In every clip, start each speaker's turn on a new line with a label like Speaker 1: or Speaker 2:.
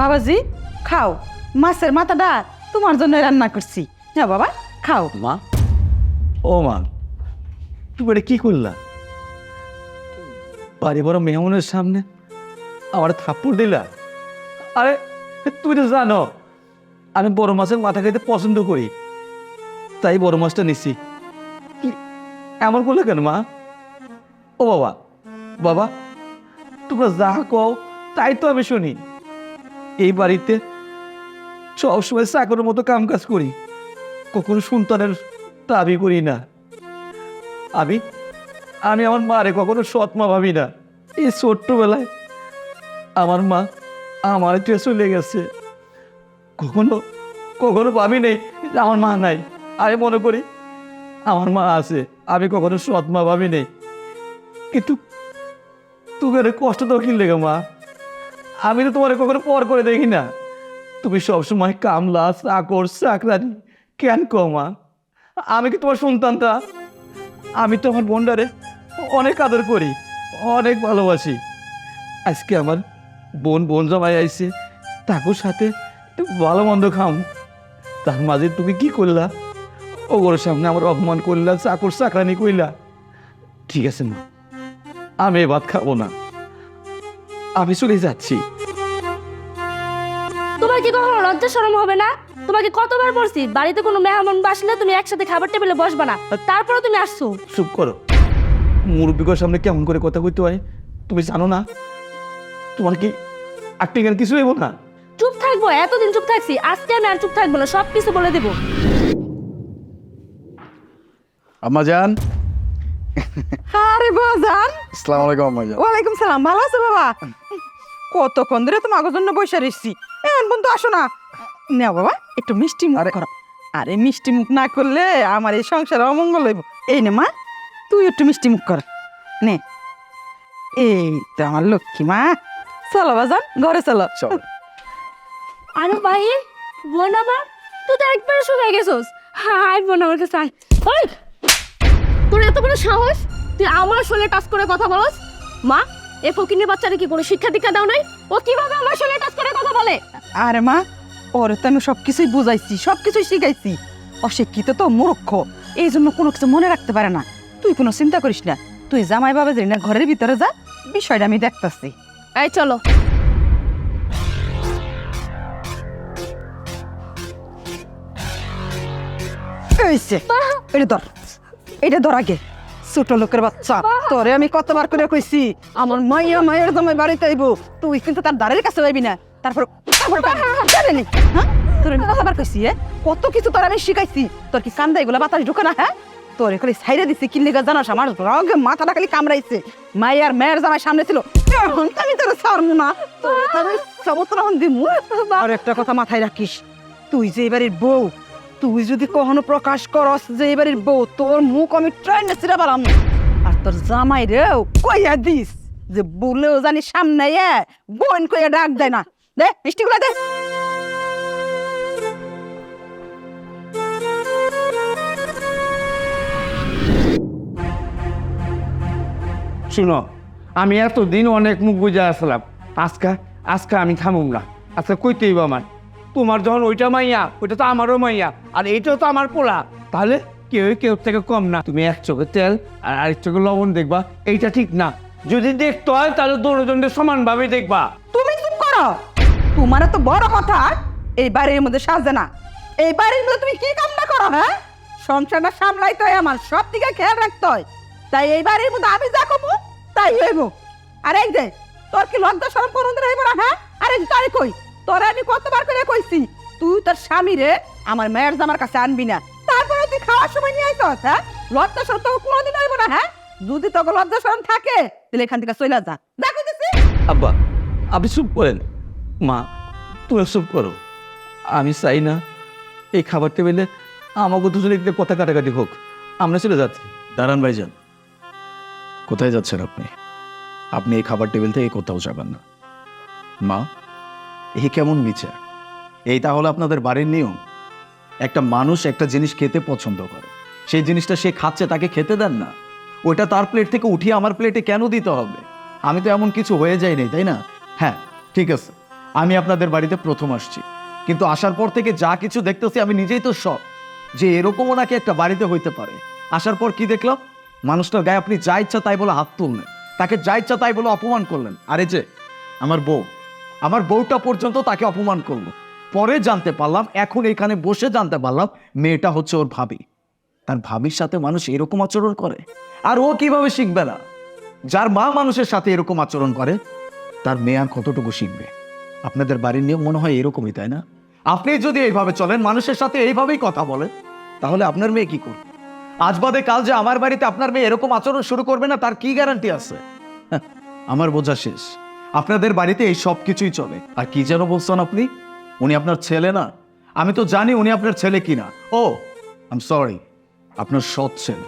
Speaker 1: বাবাজি, খাও। মাছের মাথাটা তোমার জন্য রান্না করছি। হ্যাঁ বাবা, খাও।
Speaker 2: মা? ও মা, তুমি এটা কি করলা? বাড়ি বড় মেহমানের সামনে আমার থাপ্পড় দিলা? আরে, তুমি তো জানো, আমি বড় মাছের মাথা খাইতে পছন্দ করি। তাই বড় মাছটা নিছি। এমন করলে কেন মা? ও বাবা বাবা, তোমরা যা কও তাই তো আমি শুনি। এই বাড়িতে সবসময় চাকরের মতো কাম কাজ করি। কখনো সন্তানের দাবি করি না। আমি আমি আমার মারে কখনো সৎ মা ভাবি না। এই ছোট্টবেলায় আমার মা আমার টুয়ে চলে গেছে। কখনো কখনো ভাবি নেই, আমার মা নাই। আমি মনে করি আমার মা আছে, আমি কখনো সৎ মা ভাবি নেই। কিন্তু তোকে কষ্ট তো কিনলে লেগে মা। আমি তো তোমার কখনো পর করে দেখি না। তুমি সবসময় কামলা, চাকর, চাকরানি, কেন কমা আমি কি তোমার সন্তানটা আমি তো আমার বোনটারে অনেক আদর করি, অনেক ভালোবাসি। আজকে আমার বোন বোন জামাই আইছে তাকুর সাথে ভালো মন্দ খাম তার মাঝে তুমি কি করলা? ওগুলোর সামনে আমার অপমান করলা, চাকর, চাকরানি কইলা। ঠিক আছে মা, আমি এ ভাত খাব না। আমি চলে যাচ্ছি।
Speaker 3: তোমার কি কখনো লজ্জা শরম হবে না? তোমাকে কতবার বলছি বাড়িতে কোনো মেহমান বাসলে তুমি একসাথে খাবার টেবিলে বসবা না। তারপরে তুমি আসছো।
Speaker 2: চুপ করো। মুরব্বীর সামনে কেমন করে কথা কইতে হয়? তুমি জানো না? তোমার কি acting এর কিছু হইব না?
Speaker 3: চুপ থাকব এতদিন চুপ থাকছি আজকে আমি আর চুপ থাকব না সব কিছু বলে দেবো।
Speaker 4: আম্মা যান
Speaker 1: আরে বাজান
Speaker 4: আসসালামু আলাইকুম আম্মা যান
Speaker 1: ওয়ালাইকুম সালাম ভালো আছো বাবা? কতক্ষণ ধরে তোমার জন্য বসে রয়েছি এমন বন্ধু আসো না। নেও বাবা একটু মিষ্টি মুখ করো। আরে মিষ্টি মুখ না করলে আমার এই সংসারে অমঙ্গল হইব। এই নে মা তুই একটু মিষ্টি মুখ কর। নে। এই তো আমার লক্ষ্মী মা। চলো বাজান ঘরে চলো।
Speaker 4: চলো।
Speaker 3: আরে ভাই বোন আমার তুই তো একবারে শুকিয়ে গেছোস। হাই বোন আমার কাছে আয় ওই তোর এত বড় সাহস? তুই আমার শোলে টাচ করে কথা বলস? মা এ ফকিনের বাচ্চারা কি কোনো শিক্ষা দীক্ষা দাও নাই? ও কীভাবে আমার শোলে টাচ করে কথা বলে?
Speaker 1: আরে মা ওরে তো আমি সব কিছুই বুঝাইছি সব কিছুই শিখাইছি। অশিক্ষিত তো মূর্খ এই জন্য কোনো কিছু মনে রাখতে পারে না। তুই কোনো চিন্তা করিস না তুই জামাই বাবা যাই না ঘরের ভিতরে যা বিষয়টা আমি দেখতাছি।
Speaker 3: এই চলো।
Speaker 1: এটা ধর এটা ধর আগে। ছোট লোকের বাচ্চা। তোরে আমি কতবার করে কইছি আমার মাইয়া মায়ের জামাই বাড়িতে আইব তুই কিন্তু তার দ্বারের কাছে যাইবি না। তারপর হ্যাঁ? কতবার কইছি কত কিছু তোর আমি শিখাইছি। তোর কি কান্দা এগুলো বাতাস ঢুকে না হ্যাঁ? তোরে সাইরে দিছি কিনলে গা জানাস আমার রগে মাথাটা খালি কামড়াইছে। মাইয়ার মেয়ের জামাই সামনে ছিল। এখন তো আমি তোর ছাড়বো না। তোর দিমু। আর একটা কথা মাথায় রাখিস তুই যে এবারের বউ তুই যদি কখনো প্রকাশ করস যে এবারের বউ, তোর মুখ আমি ট্রেনে ছিঁড়ে পারাম আর তোর জামাই রেও কইয়া দিস যে বলেও জানি সামনে এ, বোন কইয়া ডাক দেয় না। দে, মিষ্টিগুলো দে।
Speaker 5: শুনো, আমি এতদিন অনেক মুখ বুঝে আসলাম। আজকে আজকে আমি থামুম না। আজকে কইতেই বা আমার। তোমার যখন ওইটা মাইয়া, ওইটা তো আমারও মাইয়া, আর এইটাও তো আমার পোলা। তাহলে কেউ কেউ থেকে কম না। তুমি এক চোখে তেল আর আরেক চোখে লবণ দেখবা, এইটা ঠিক না। যদি দেখতে হয়, তাহলে দুজনের সমানভাবে দেখবা।
Speaker 1: তুমি চুপ করো। তোমার তো বড় কথা। এই বাড়ির মধ্যে সাজে না। এই বাড়ির মধ্যে তুমি কি কামনা করো হ্যাঁ? সংসারটা সামলাইতে হয় আমার সব দিকে খেয়াল রাখতে হয়। তাই এই বাড়ির মধ্যে আমি যা কমু তাই হইব। আর এই যে, তোর কি লজ্জা সরম করুন হইব না হ্যাঁ? আরে, তাই কই? তোরে আমি কতবার করে কইছি তুই তোর স্বামী রে আমার মেয়ের জামার কাছে আনবি না। তারপরে তুই খাওয়ার সময় নিয়ে আইতস হ্যাঁ? লজ্জা সরম তো কোনোদিন হইব না হ্যাঁ? যদি তোকে লজ্জা সরম থাকে তাহলে এখান থেকে চলে যা। যা কইতেছি।
Speaker 2: আব্বা আপনি চুপ করেন। মা তুমি চুপ করো। আমি চাই না এই খাবার টেবিলে আমাকে দুজনে একটু কথা কাটাকাটি হোক। আমরা চলে যাচ্ছি।
Speaker 4: দাঁড়ান ভাইজান। কোথায় যাচ্ছেন আপনি? আপনি এই খাবার টেবিল থেকে কোথাও যাবেন না। মা এই কেমন বিচার এই তাহলে আপনাদের বাড়ির নিয়ম। একটা মানুষ একটা জিনিস খেতে পছন্দ করে। সেই জিনিসটা সে খাচ্ছে, তাকে খেতে দেন না। ওইটা তার প্লেট থেকে উঠিয়ে আমার প্লেটে কেন দিতে হবে? আমি তো এমন কিছু হয়ে যায়নি তাই না? হ্যাঁ ঠিক আছে। আমি আপনাদের বাড়িতে প্রথম আসছি। কিন্তু আসার পর থেকে যা কিছু দেখতেছি, আমি নিজেই তো সব যে এরকমও নাকি একটা বাড়িতে হইতে পারে। আসার পর কি দেখলাম? মানুষটার গায়ে আপনি যা ইচ্ছা তাই বলে হাত তুললেন। তাকে যা ইচ্ছা তাই বলে অপমান করলেন। আরে যে, আমার বউ। আমার বউটা পর্যন্ত তাকে অপমান করল। পরে জানতে পারলাম এখন এখানে বসে জানতে পারলাম মেয়েটা হচ্ছে ওর ভাবি। তার ভাবির সাথে মানুষ এরকম আচরণ করে? আর ও কীভাবে শিখবে না? যার মা মানুষের সাথে এরকম আচরণ করে তার মেয়ে আর কতটুকু শিখবে? আপনাদের বাড়ির নিয়ম মনে হয় এরকমই তাই না? আপনি যদি এইভাবে চলেন মানুষের সাথে এইভাবেই কথা বলেন তাহলে আপনার মেয়ে কি করবে? আজ বাদে কাল যে আমার বাড়িতে আপনার মেয়ে এরকম আচরণ শুরু করবে না তার কি গ্যারান্টি আছে? হ্যাঁ, আমার বোঝা শেষ। আপনাদের বাড়িতে এই সব কিছুই চলে। আর কি যেন বলছেন আপনি? উনি আপনার ছেলে না। আমি তো জানি উনি আপনার ছেলে কিনা। ও আম সরি আপনার সৎ ছেলে।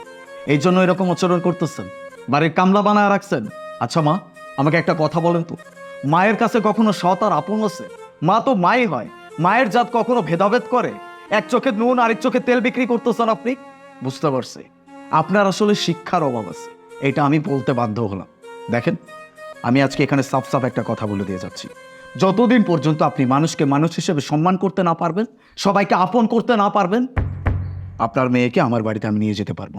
Speaker 4: এই জন্য এরকম আচরণ করতেছেন। বাড়ির কামলা বানায় রাখছেন। আচ্ছা মা, আমাকে একটা কথা বলেন তো। মায়ের কাছে কখনো সৎ আর আপন আছে? মা তো মাই হয়। মায়ের জাত কখনো ভেদাভেদ করে? এক চোখে নুন, আরেক চোখে তেল বিক্রি করতেছেন আপনি? বুঝতে পারছি। আপনার আসলে শিক্ষার অভাব আছে। এটা আমি বলতে বাধ্য হলাম। দেখেন আমি আজকে এখানে সাফ সাফ একটা কথা বলে দিয়ে যাচ্ছি। যতদিন পর্যন্ত আপনি মানুষকে মানুষ হিসেবে সম্মান করতে না পারবেন, সবাইকে আপন করতে না পারবেন, আপনার মেয়েকে আমার বাড়িতে আমি নিয়ে যেতে পারব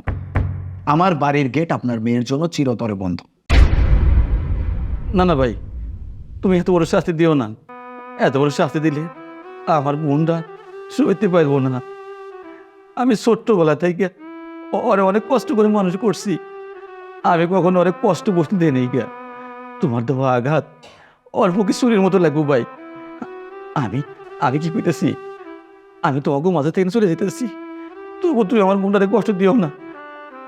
Speaker 4: আমার বাড়ির গেট আপনার মেয়ের জন্য চিরতরে বন্ধ।
Speaker 2: না না ভাই, তুমি এত বড় শাস্তি দিও না। এত বড় শাস্তি দিলে আমার বোনটা সইতে পারব না। আমি ছোট্টবেলা থেকে ওরে অনেক কষ্ট করে মানুষ করছি। আমি কখনো অনেক কষ্ট বসতে দিই নেই গা। তোমার দেওয়া আঘাত। অল্প কি চুরির মতো লাগবো ভাই। আমি আমি কি কইতেছি? আমি তো অগ মাঝে থেকে চলে যেতেছি। তবু তুই আমার বোনটারে কষ্ট দিও না।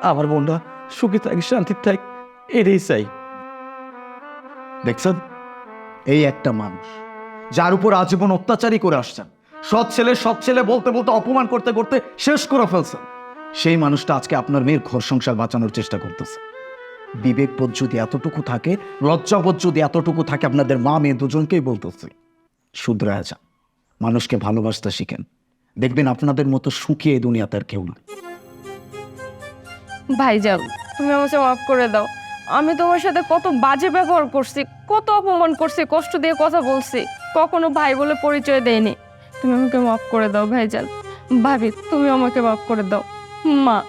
Speaker 2: আমার বোনটা সুখে থাক শান্তি থাক, এটাই চাই।
Speaker 4: দেখছেন? এই একটা মানুষ, যার উপর আজীবন অত্যাচারই করে আসছেন। সৎ ছেলে সৎ ছেলে বলতে বলতে অপমান করতে করতে শেষ করে ফেলছেন। সেই মানুষটা আজকে আপনার মেয়ের ঘর সংসার বাঁচানোর চেষ্টা করতেছে। বিবেকবোধ যদি এতটুকু থাকে, লজ্জাবোধ যদি এতটুকু থাকে, আপনাদের মা মেয়ে দুজনকেই বলতেছে। শুধরায় মানুষকে ভালোবাসতে শিখেন। দেখবেন আপনাদের মতো সুখী এই দুনিয়াতে আর কেউ না।
Speaker 3: ভাইজান, তুমি আমাকে মাফ করে দাও। আমি তোমার সাথে কত বাজে ব্যবহার করছি, কত অপমান করছি, কষ্ট দিয়ে কথা বলছি, কখনো ভাই বলে পরিচয় দেয়নি। তুমি আমাকে মাফ করে দাও ভাইজান। ভাবি, তুমি আমাকে মাফ করে দাও। মা,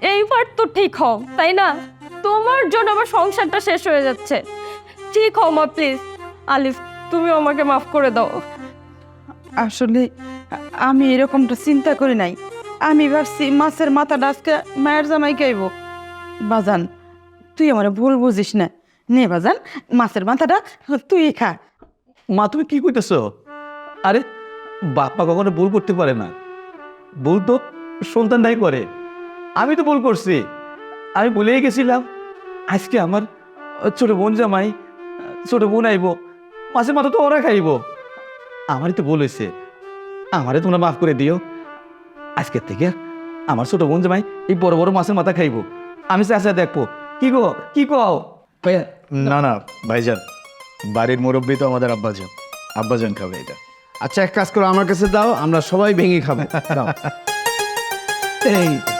Speaker 3: এইবার তো ঠিক হও, তাই না? তোমার জন্য আমার সংসারটা শেষ হয়ে যাচ্ছে। ঠিক হও মা প্লিজ আলিফ তুমি আমাকে মাফ করে দাও।
Speaker 1: আসলে আমি এরকমটা চিন্তা করি নাই। আমি ভাবছি মাছের মাথা ডাসকে মায়ের জামাই খাইব বাজান তুই আমার ভুল বুঝিস না। নে বাজান মাছের মাথাটা তুই খা।
Speaker 2: মা তুমি কি কইতেছ? আরে বাপ্পা কখনো ভুল করতে পারে না। ভুল তো সন্তানটাই করে। আমি তো ভুল করছি। আমি বলেই গেছিলাম। আজকে আমার ছোট বোন জামাই ছোট বোন আইব মাছের মাথা তো ওরা খাইব। আমারই তো হয়েছে। আমারে তোমরা মাফ করে দিও। আজকের থেকে আমার ছোট বোন জামাই এই বড় বড় মাছের মাথা খাইব। আমি চাষা দেখব। কি গো কি কও?
Speaker 4: না না ভাইজান বাড়ির মুরব্বী তো আমাদের আব্বাজান। আব্বাজান খাবে এটা।
Speaker 5: আচ্ছা এক কাজ করো আমার কাছে দাও আমরা সবাই ভেঙে খাব। দাও।
Speaker 2: এই